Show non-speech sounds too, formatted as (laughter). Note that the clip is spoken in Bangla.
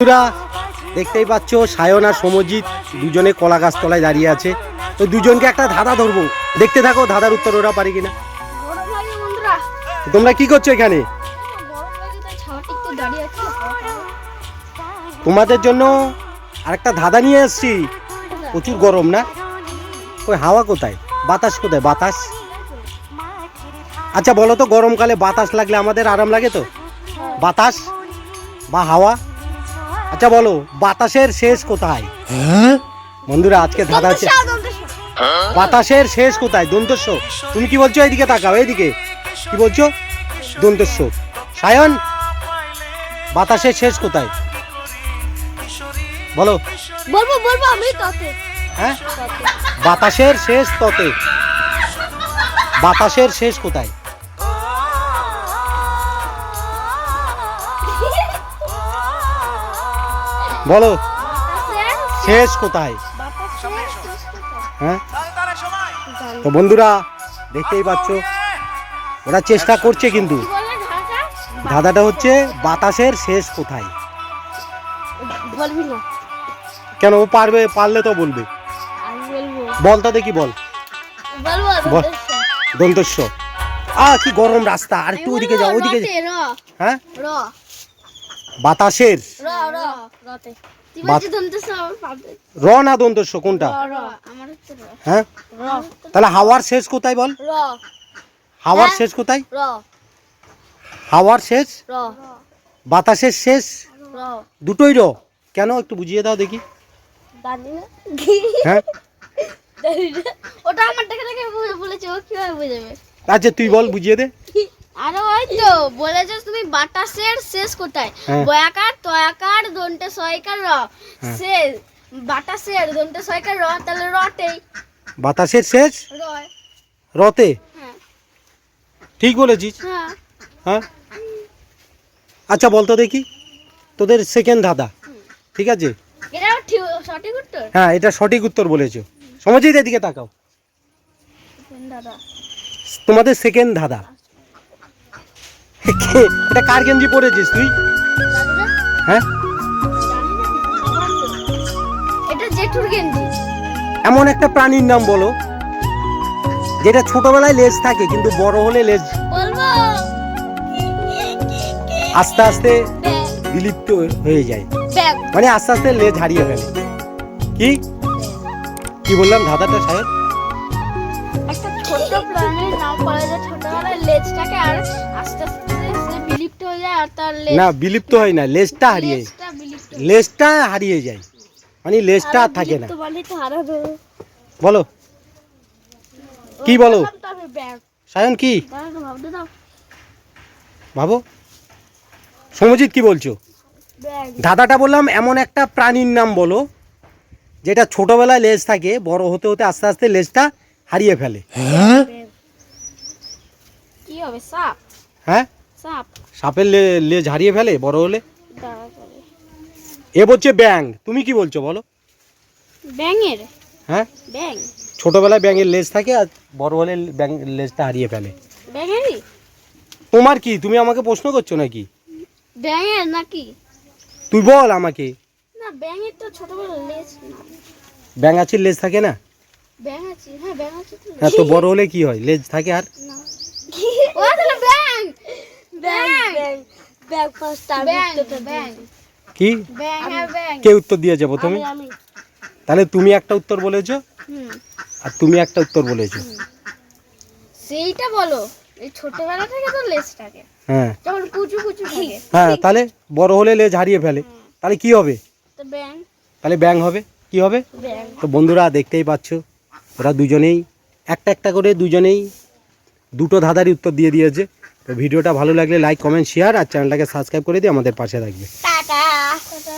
বন্ধুরা, দেখতেই পাচ্ছ, সায়ন আর সমজিৎ দুজনে কলা গাছ তলায় দাঁড়িয়ে আছে। তো দুজনকে একটা ধাঁধা ধরবো। দেখতে থাকো, ধাঁধার উত্তর ওরা পারি কিনা। তোমরা কি করছ এখানে? একটু তোমাদের জন্য আরেকটা ধাঁধা নিয়ে এসেছি। প্রচুর গরম না? ওই হাওয়া কোথায়? বাতাস কোথায়? বাতাস? আচ্ছা বলো তো, গরমকালে বাতাস লাগলে আমাদের আরাম লাগে তো? বাতাস বা হাওয়া? আচ্ছা বলো বাতাসের শেষ কোথায়? বন্ধুরা আজকে ধাঁধা হচ্ছে বাতাসের শেষ কোথায়? দন্তস্ব তুমি কি বলছো? এইদিকে তাকাও এইদিকে কি বলছো? দন্তস্ব সায়ন বাতাসের শেষ কোথায়? বলো। বলব বলব আমি ততে। হ্যাঁ? বাতাসের শেষ ততে। বাতাসের শেষ কোথায়? বলো। শেষ কোথায়? হ্যাঁ? তো বন্ধুরা, দেখতেই পাচ্ছ, ওরা চেষ্টা করছে কিন্তু। ধাঁধাটা হচ্ছে বাতাসের শেষ কোথায়। কেন, ও পারবে, পারলে তো বলবে। বলব বলটা দেখি, বল। বল। দন্তস্ব। আ কি গরম রাস্তা। আর একটু ওইদিকে যাও ওইদিকে। হ্যাঁ? বাতাসের র না দন্তস্ব কোনটা? হ্যাঁ? তাহলে হাওয়ার শেষ কোথায় বল? হাওয়ার হ্যাঁ। শেষ কোথায়? হাওয়ার শেষ? বাতাসের শেষ? দুটোই র। কেন? একটু বুঝিয়ে দাও দেখি। হ্যাঁ? ওটা আমার দেখে দেখে বলেছে ও কীভাবে বুঝাবে? আচ্ছা তুই বল বুঝিয়ে দে। আরে ওই তো বলেছে তুমি বাতাসের শেষ কোথায়? হ্যাঁ। বয়াকার তয়াকার দন্তে সয়কার র। হ্যাঁ। শেষ বাতাসের দন্তে সয়কার র তাহলে রটেই বাতাসের শেষ? রয়। রতে হ্যাঁ। ঠিক বলেছিস। হ্যাঁ। হ্যাঁ। আচ্ছা বলতো দেখি। তোদের সেকেন্ড ধাঁধা। ঠিক আছে? এটা ঠিক সঠিক উত্তর? হ্যাঁ এটা সঠিক উত্তর বলেছ। সমঝিত এদিকে তাকাও। দাদা তোমাদের সেকেন্ড ধাঁধা। এটা কার গেঞ্জি পরেছিস তুই? হ্যাঁ? এটা জেঠুর গেঞ্জি। এমন একটা প্রাণীর নাম বলো যেটা ছোটবেলায় লেজ থাকে কিন্তু বড় হলে লেজ আস্তে আস্তে বিলুপ্ত হয়ে যায়। মানে আস্তে আস্তে লেজ হারিয়ে ফেলে। কি? কি বললাম ধাঁধাটা সাহেব? একটা ছোট প্রাণীর নাম বলা যায় ছোটবেলায় লেজটাকে আর আস্তে আস্তে যায় আর তার লেজ না বিলুপ্ত হয় না লেজটা হারিয়ে লেজটা বিলুপ্ত লেজটা হারিয়ে যায়। মানে লেজটা আর থাকে না। তো হারাবে। বলো। কি বলো? সায়ন কি? ভাবো। সমজিৎ কি বলছো? দাদাটা বললাম এমন একটা প্রাণীর নাম বলো যেটা ছোটবেলায় লেজ থাকে বড় হতে হতে আস্তে আস্তে লেজটা হারিয়ে ফেলে। কি হবে সাপ? হ্যাঁ? সাপ। সাপের লে- লেজ হারিয়ে ফেলে বড় হলে? এ বলছে ব্যাং তুমি কি বলছো বলো? ব্যাঙের? হ্যাঁ? ব্যাং ছোটবেলায় ব্যাঙের লেজ থাকে আর বড় হলে ব্যাং লেজটা হারিয়ে ফেলে। ব্যাঙেরই? তোমার কি? তুমি আমাকে প্রশ্ন করছ নাকি? ব্যাঙের নাকি? তুই বল আমাকে। না ব্যাঙের তো ছোটবেলা লেজ ব্যাঙাচির লেজ থাকে না? ব্যাং আছে হ্যাঁ ব্যাং আছে তো। হ্যাঁ তো বড় হলে কি হয়? লেজ থাকে আর? না ও তাহলে ব্যাং ব্যাং ব্যাং ফার্স্ট ব্যাং ব্যাং কি? ব্যাং হ্যাঁ ব্যাং কে উত্তর দিয়েছে প্রথমে আমি আমি। তাহলে তুমি একটা উত্তর বলেছ আর তুমি একটা উত্তর বলেছ। সেইটা বলো এই ছোটবেলা থেকে তো লেজ থাকে হ্যাঁ। যখন কুচু কুচু থাকে। (laughs) হ্যাঁ তাহলে বড় হলে লেজ হারিয়ে ফেলে। তাহলে কি হবে? তো ব্যাং তাহলে ব্যাং হবে। কি হবে? তো বন্ধুরা দেখতেই পাচ্ছ ওরা দুজনেই একটা একটা করে দুজনেই দুটো ধাঁধারই উত্তর দিয়ে দিয়েছে। তো ভিডিওটা ভালো লাগলে লাইক কমেন্ট শেয়ার আর চ্যানেলটাকে সাবস্ক্রাইব করে দিয়ে আমাদের পাশে থাকবে। টাটা। টাটা।